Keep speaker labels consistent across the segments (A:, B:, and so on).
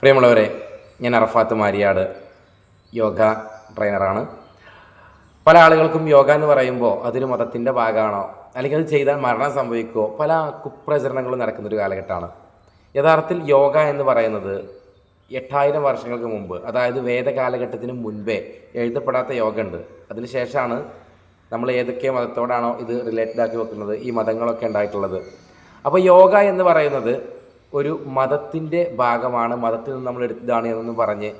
A: പ്രിയമുള്ളവരെ ഞാൻ അറഫാത്ത് മാരിയാട് യോഗ ട്രെയിനറാണ്. പല ആളുകൾക്കും യോഗ എന്ന് പറയുമ്പോൾ അതൊരു മതത്തിന്റെ ഭാഗമാണോ? അല്ലെങ്കിൽ അത് ചെയ്താൽ മരണം സംഭവിക്കുമോ പല കുപ്രചരണങ്ങളും നടക്കുന്നൊരു കാലഘട്ടമാണ്. യഥാർത്ഥത്തിൽ യോഗ എന്ന് പറയുന്നത് എട്ടായിരം വർഷങ്ങൾക്ക് മുമ്പ് അതായത് വേദകാലഘട്ടത്തിന് മുൻപേ എഴുതപ്പെടാത്ത യോഗ ഉണ്ട് അതിനുശേഷമാണ് നമ്മൾ ഏതൊക്കെ മതത്തോടാണോ ഇത് റിലേറ്റഡ് ആക്കി വെക്കുന്നത് ഈ മതങ്ങളൊക്കെ ഉണ്ടായിട്ടുള്ളത്. അപ്പോൾ യോഗ എന്ന് പറയുന്നത് ഒരു മതത്തിന്റെ ഭാഗമാണ്. മതത്തിൽ നിന്ന് നമ്മൾ എടുത്തതാണ് എന്നൊന്നും പറഞ്ഞ്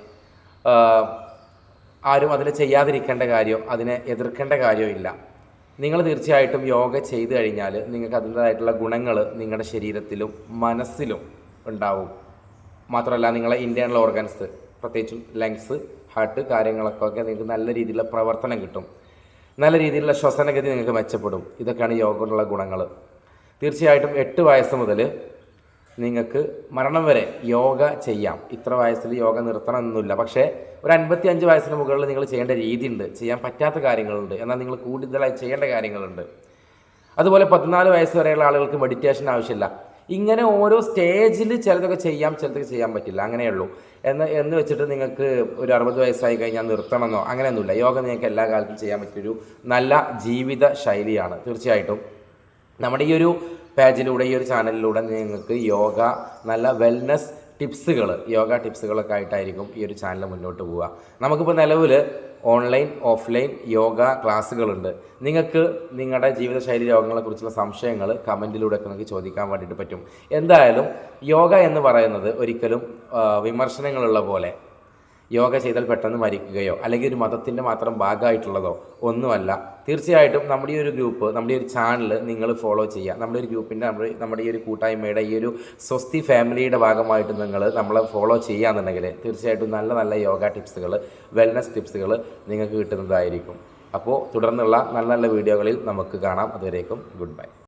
A: ആരും അതിനെ ചെയ്യാതിരിക്കേണ്ട കാര്യം അതിനെ എതിർക്കേണ്ട കാര്യവും ഇല്ല. നിങ്ങൾ തീർച്ചയായിട്ടും യോഗ ചെയ്തു കഴിഞ്ഞാൽ നിങ്ങൾക്ക് അതിന്റേതായിട്ടുള്ള ഗുണങ്ങൾ നിങ്ങളുടെ ശരീരത്തിലും മനസ്സിലും ഉണ്ടാവും. മാത്രമല്ല നിങ്ങളെ ഇന്റേണൽ ഓർഗൻസ് പ്രത്യേകിച്ചും ലങ്സ് ഹാർട്ട് കാര്യങ്ങളൊക്കെ നിങ്ങൾക്ക് നല്ല രീതിയിലുള്ള പ്രവർത്തനം കിട്ടും. നല്ല രീതിയിലുള്ള ശ്വസനഗതി നിങ്ങൾക്ക് മെച്ചപ്പെടും. ഇതൊക്കെയാണ് യോഗ കൊണ്ടുള്ള ഗുണങ്ങൾ. തീർച്ചയായിട്ടും എട്ട് വയസ്സ് മുതൽ നിങ്ങൾക്ക് മരണം വരെ യോഗ ചെയ്യാം. ഇത്ര വയസ്സിൽ യോഗ നിർത്തണം പക്ഷേ ഒരു അൻപത്തി അഞ്ച് വയസ്സിന് മുകളിൽ നിങ്ങൾ ചെയ്യേണ്ട രീതിയുണ്ട്. ചെയ്യാൻ പറ്റാത്ത കാര്യങ്ങളുണ്ട്. എന്നാൽ നിങ്ങൾ കൂടുതലായി ചെയ്യേണ്ട കാര്യങ്ങളുണ്ട്. അതുപോലെ പതിനാല് വയസ്സ് വരെയുള്ള ആളുകൾക്ക് മെഡിറ്റേഷൻ ആവശ്യമില്ല. ഇങ്ങനെ ഓരോ സ്റ്റേജിൽ ചിലതൊക്കെ ചെയ്യാം ചിലതൊക്കെ ചെയ്യാൻ പറ്റില്ല. അങ്ങനെയുള്ളൂ. എന്ന് എന്ന് വെച്ചിട്ട് നിങ്ങൾക്ക് ഒരു അറുപത് വയസ്സായി കഴിഞ്ഞാൽ നിർത്തണമെന്നോ അങ്ങനെയൊന്നുമില്ല. യോഗ നിങ്ങൾക്ക് എല്ലാ കാലത്തും ചെയ്യാൻ പറ്റിയൊരു നല്ല ജീവിത ശൈലിയാണ്. തീർച്ചയായിട്ടും. നമ്മുടെ ഈ ഒരു പേജിലൂടെ ഈ ഒരു ചാനലിലൂടെ നിങ്ങൾക്ക് യോഗ നല്ല വെൽനസ് ടിപ്സുകൾ യോഗ ടിപ്സുകളൊക്കെ ആയിട്ടായിരിക്കും ഈ ഒരു ചാനൽ മുന്നോട്ട് പോവുക. നമുക്കിപ്പോൾ നിലവിൽ ഓൺലൈൻ ഓഫ്ലൈൻ യോഗ ക്ലാസ്സുകളുണ്ട്. നിങ്ങൾക്ക് നിങ്ങളുടെ ജീവിതശൈലി രോഗങ്ങളെക്കുറിച്ചുള്ള സംശയങ്ങൾ കമന്റിലൂടെ ഒക്കെ നിങ്ങൾക്ക് ചോദിക്കാൻ വേണ്ടിയിട്ട് പറ്റും. എന്തായാലും യോഗ എന്ന് പറയുന്നത് ഒരിക്കലും വിമർശനങ്ങളുള്ള പോലെ യോഗ ചെയ്താൽ പെട്ടെന്ന് മരിക്കുകയോ അല്ലെങ്കിൽ ഒരു മതത്തിന്റെ മാത്രം ഭാഗമായിട്ടുള്ളതോ ഒന്നുമല്ല. തീർച്ചയായിട്ടും നമ്മുടെ ഈ ഒരു ഗ്രൂപ്പ് നമ്മുടെ ഈ ഒരു ചാനൽ നിങ്ങൾ ഫോളോ ചെയ്യുക. നമ്മുടെ ഒരു ഗ്രൂപ്പിന്റെ നമ്മുടെ നമ്മുടെ ഈ ഒരു കൂട്ടായ്മയുടെ ഈ ഒരു സ്വസ്തി ഫാമിലിയുടെ ഭാഗമായിട്ട് നിങ്ങൾ നമ്മളെ ഫോളോ ചെയ്യുകയെന്നുണ്ടെങ്കിൽ തീർച്ചയായിട്ടും നല്ല നല്ല യോഗ ടിപ്സുകൾ വെൽനസ് ടിപ്സുകൾ നിങ്ങൾക്ക് കിട്ടുന്നതായിരിക്കും. അപ്പോൾ തുടർന്നുള്ള നല്ല നല്ല വീഡിയോകളിൽ നമുക്ക് കാണാം. അതുവരേക്കും ഗുഡ് ബൈ.